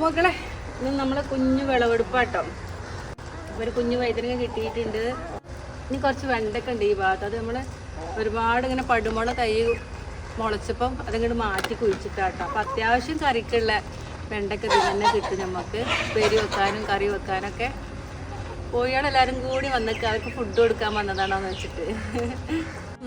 മക്കളെ ഇന്ന് നമ്മളെ കുഞ്ഞു വിളവെടുപ്പാട്ടോ. ഒരു കുഞ്ഞു വൈദ്യുതി കിട്ടിയിട്ടുണ്ട്. ഇനി കുറച്ച് വെണ്ടൊക്കെ ഉണ്ട് ഈ ഭാഗത്ത്. അത് നമ്മൾ ഒരുപാട് ഇങ്ങനെ പടുമുള തൈ മുളച്ചപ്പം അതങ്ങോട്ട് മാറ്റി കുഴിച്ചിട്ടാട്ടോ. അപ്പം അത്യാവശ്യം കറിക്കുള്ള വെണ്ടൊക്കെ ഇതിൽ തന്നെ കിട്ടും നമുക്ക് പേരി വെക്കാനും കറി വെക്കാനൊക്കെ. കോഴികളെല്ലാവരും കൂടി വന്നിട്ട് അവർക്ക് ഫുഡ് കൊടുക്കാൻ വന്നതാണോന്ന് വെച്ചിട്ട്.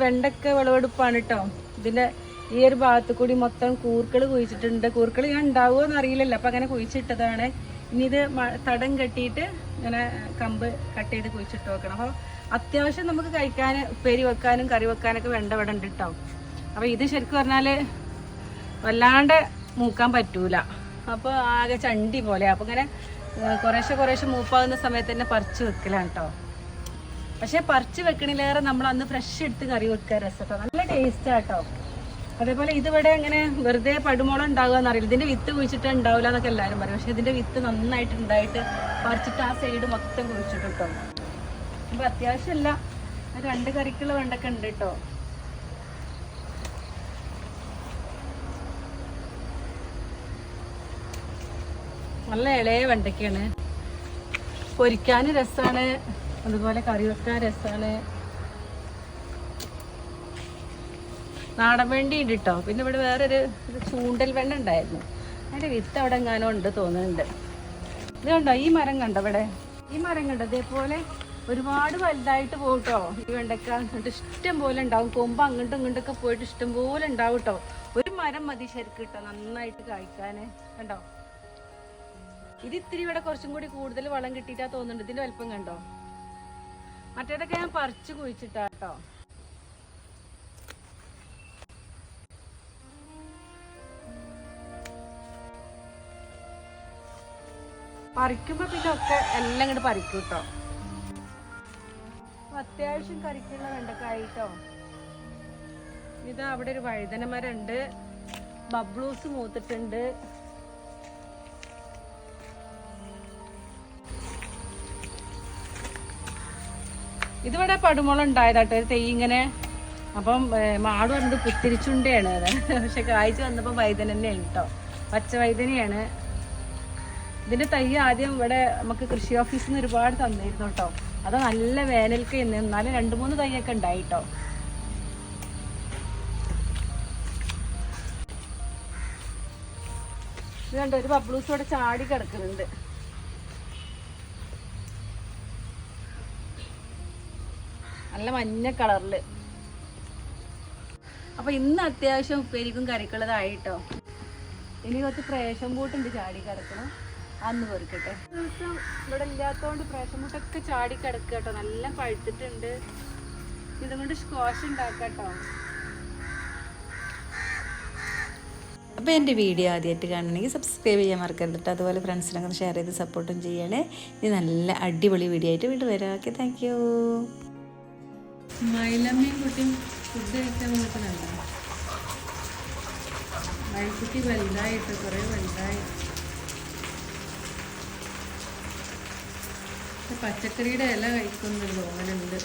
വെണ്ടക്ക വിളവെടുപ്പാണ് കേട്ടോ ഇതിന്റെ ഈ ഒരു ഭാഗത്ത് കൂടി മൊത്തം കൂർക്കൾ കുഴിച്ചിട്ടുണ്ട്. കൂർക്കൾ ഞാൻ ഉണ്ടാവുമോ എന്ന് അറിയില്ലല്ലോ അപ്പൊ അങ്ങനെ കുഴിച്ചിട്ടതാണ്. ഇനി ഇത് തടം കെട്ടിയിട്ട് ഇങ്ങനെ കമ്പ് കട്ട് ചെയ്ത് കുഴിച്ചിട്ട് വെക്കണം. അപ്പോൾ അത്യാവശ്യം നമുക്ക് കഴിക്കാൻ ഉപ്പേരി വെക്കാനും കറി വെക്കാനൊക്കെ വേണ്ട ഇവിടെ ഉണ്ട് കേട്ടോ അപ്പോൾ ഇത് ശരിക്കും പറഞ്ഞാൽ വല്ലാണ്ട് മൂക്കാൻ പറ്റൂല. അപ്പോൾ ആകെ ചണ്ടി പോലെ. അപ്പോൾ ഇങ്ങനെ കുറേശ്ശെ കുറേശ്ശെ മൂപ്പാകുന്ന സമയത്ത് തന്നെ പറിച്ച് വെക്കലാണ് കേട്ടോ പക്ഷെ പറിച്ച് വെക്കണിലേറെ നമ്മൾ അന്ന് ഫ്രഷ് എടുത്ത് കറി വെക്കുക രസട്ടോ നല്ല ടേസ്റ്റ് ആട്ടോ അതേപോലെ ഇതിവിടെ ഇങ്ങനെ വെറുതെ പടുമോളം ഉണ്ടാകുക എന്നറിയില്ല. ഇതിന്റെ വിത്ത് കുഴിച്ചിട്ട് ഉണ്ടാവില്ല എന്നൊക്കെ എല്ലാവരും പറയും. പക്ഷെ ഇതിന്റെ വിത്ത് നന്നായിട്ട് ഉണ്ടായിട്ട് പറിച്ചിട്ട് ആ സൈഡ് മൊത്തം കുഴിച്ചിട്ട് അപ്പൊ അത്യാവശ്യമല്ല രണ്ട് കറിക്കുള്ള വെണ്ടൊക്കെ ഉണ്ട് കേട്ടോ. നല്ല ഇളയ വെണ്ടയ്ക്കാണ് പൊരിക്കാൻ രസമാണ് അതുപോലെ കറി വെക്കാൻ രസമാണ് നാടൻ വെണ്ടി ഉണ്ട് കേട്ടോ പിന്നെ ഇവിടെ വേറൊരു ചൂണ്ടൽ വെണ്ണ ഉണ്ടായിരുന്നു. അതിന്റെ വിത്ത് അവിടെ എങ്ങാനോ ഉണ്ട് തോന്നുന്നുണ്ട്. ഇത് കണ്ടോ ഈ മരം കണ്ടോ ഇവിടെ? ഈ മരം കണ്ടോ? ഇതേപോലെ ഒരുപാട് വലുതായിട്ട് പോകട്ടോ കേട്ടോ ഈ വെണ്ടക്ക എന്നിട്ട് ഇഷ്ടം പോലെ ഉണ്ടാവും. കൊമ്പ് അങ്ങോട്ടും ഇങ്ങോട്ടൊക്കെ പോയിട്ട് ഇഷ്ടം പോലെ ഉണ്ടാവും കേട്ടോ. ഒരു മരം മതി ശരിക്കും കേട്ടോ നന്നായിട്ട് കായ്ക്കാന്. കണ്ടോ? ഇത് ഇത്തിരി ഇവിടെ കുറച്ചും കൂടി കൂടുതൽ വളം കിട്ടിയിട്ടാ തോന്നുന്നുണ്ട്. ഇതിന്റെ വലിപ്പം കണ്ടോ? മറ്റേതൊക്കെ ഞാൻ പറിച്ചു കുഴിച്ചിട്ടാ കേട്ടോ. പറിക്കുമ്പോ പിന്നെ ഒക്കെ എല്ലാം ഇങ്ങോട്ട് പറിക്കും കേട്ടോ അത്യാവശ്യം കറിക്കുള്ള വെണ്ടക്കായി കേട്ടോ ഇത് അവിടെ ഒരു വഴുതന മരം ഉണ്ട് ബബ്ലൂസ് മൂത്തിട്ടുണ്ട്. ഇതിവിടെ പടുമുളം ഉണ്ടായതാട്ടോ ഒരു തെയ്യ് ഇങ്ങനെ. അപ്പം മാട് പറഞ്ഞത് പുത്തിരിച്ചുണ്ടയാണ് പക്ഷെ കായ്ച്ചു വന്നപ്പോൾ വൈദ്യന തന്നെയാണ് കേട്ടോ പച്ച വൈദ്യനയാണ് ഇതിന്റെ തൈ ആദ്യം ഇവിടെ നമുക്ക് കൃഷി ഓഫീസിൽ നിന്ന് ഒരുപാട് തന്നിരുന്നു കേട്ടോ അത് നല്ല വേനൽക്ക് എന്നാലും രണ്ട് മൂന്ന് തൈയൊക്കെ ഉണ്ടായി കേട്ടോ ഇത് ഒരു ബബ്ലൂസ് ഇവിടെ ചാടി കിടക്കുന്നുണ്ട്. നല്ല മഞ്ഞ കളറിൽ. അപ്പൊ ഇന്ന് അത്യാവശ്യം ഉപ്പേരിക്കും കറിക്കുള്ളതായി കേട്ടോ ഇനി കുറച്ച് പ്രേഷം പൂട്ടുണ്ട് ചാടി കിടക്കണം. അന്ന് പെറുക്കട്ടെ. ദിവസം ഇവിടെ ഇല്ലാത്തോണ്ട് പ്രേഷം പൂട്ടൊക്കെ ചാടി കിടക്കുക കേട്ടോ. നല്ല പഴുത്തിട്ടുണ്ട്. ഇതുകൊണ്ട് സ്ക്വാഷ് ഉണ്ടാക്കട്ടോ. അപ്പോൾ എന്റെ വീഡിയോ ആദ്യമായിട്ട് കാണണമെങ്കിൽ സബ്സ്ക്രൈബ് ചെയ്യാൻ മറക്കരുത് കേട്ടോ അതുപോലെ ഫ്രണ്ട്സിനൊക്കെ ഷെയർ ചെയ്ത് സപ്പോർട്ടും ചെയ്യണേ. ഇനി നല്ല അടിപൊളി വീഡിയോ ആയിട്ട് വീണ്ടും വരാം. ഓക്കെ താങ്ക് യു മൈലമ്മയും കുട്ടിയും ഫുഡ് കഴിക്കാൻ നോക്കുന്നുണ്ടോ മൈക്കുട്ടി വലുതായിട്ട് കുറേ വലുതായി പച്ചക്കറിയുടെ ഇല കഴിക്കുന്നൊരു തോന്നലുണ്ട്.